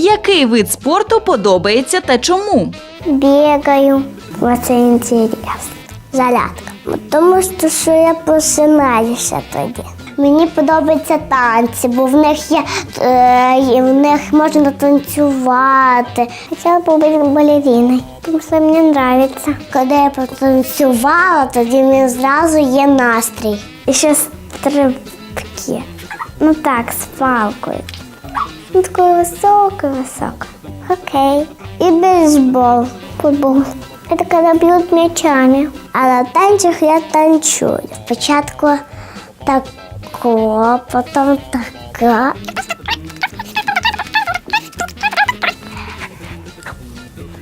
Який вид спорту подобається та чому? Бегаю. Вот це інтересно. Зарядка. Тому що, що я посинаюся тоді. Мені подобаються танці, бо в них є е, в них можна танцювати. Хотіла бути балериною, тому що мені подобається. Коли я потанцювала, тоді мені зразу є настрій. І ще стрибки. Ну так, з палкою. Ну, такою високою, високою. Хокей. І бейсбол, футбол. Это когда бьют мячами. А на танцях я танцюю. Спочатку тако, потім така.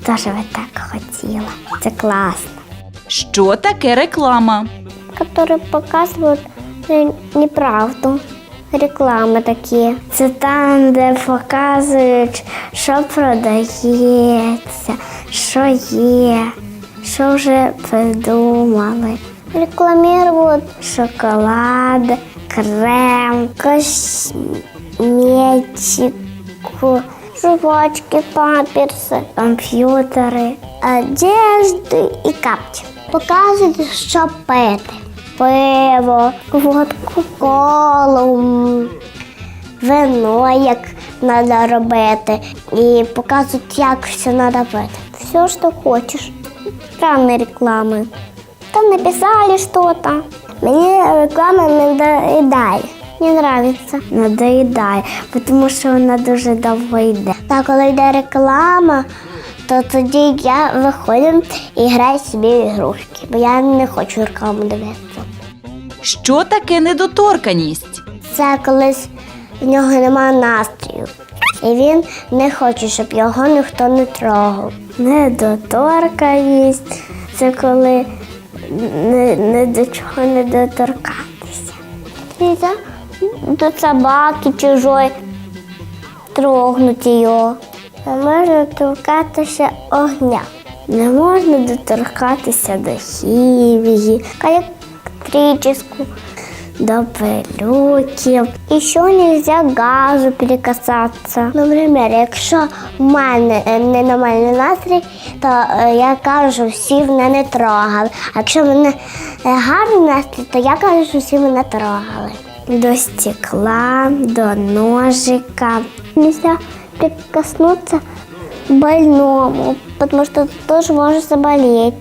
Тоже би так хотіла. Це класно. Що таке реклама? Которые показывают э, неправду. Реклами такі. Це там, де показують, що продається, що є, що вже придумали. Рекламують шоколад, крем, косметику, жвачки, памперси, комп'ютери, одежди і капці. Показують, що пити. Пиво, водку, колу, вино, як треба робити. І показують, як все треба пити. Все, що хочеш. Странные рекламы. Там написали что-то. Мне реклама надоедає. Не нравится. Надоедає, тому що вона дуже довго йде. Та коли йде реклама, то тоді я виходжу і граю собі в ігрушки, бо я не хочу рекламу дивитися. Що таке недоторканість? Це колись в нього немає настрою. І він не хоче, щоб його ніхто не трогав. Недоторканість це коли не, не до чого не доторкатися. До собаки чужої трогнути його. Не можна торкатися огня. Не можна доторкатися до хімії, електричку, до пилюків. І ще нельзя газу перекасатися. Наприклад, якщо в мене е, ненормальний настрій, то е, я кажу, що всі мене не трогали. А якщо в мене е, гарний настрій, то я кажу, що всі мене трогали. До стекла, до ножика. Нельзя прикоснуться к больному, потому что ты тоже можешь заболеть.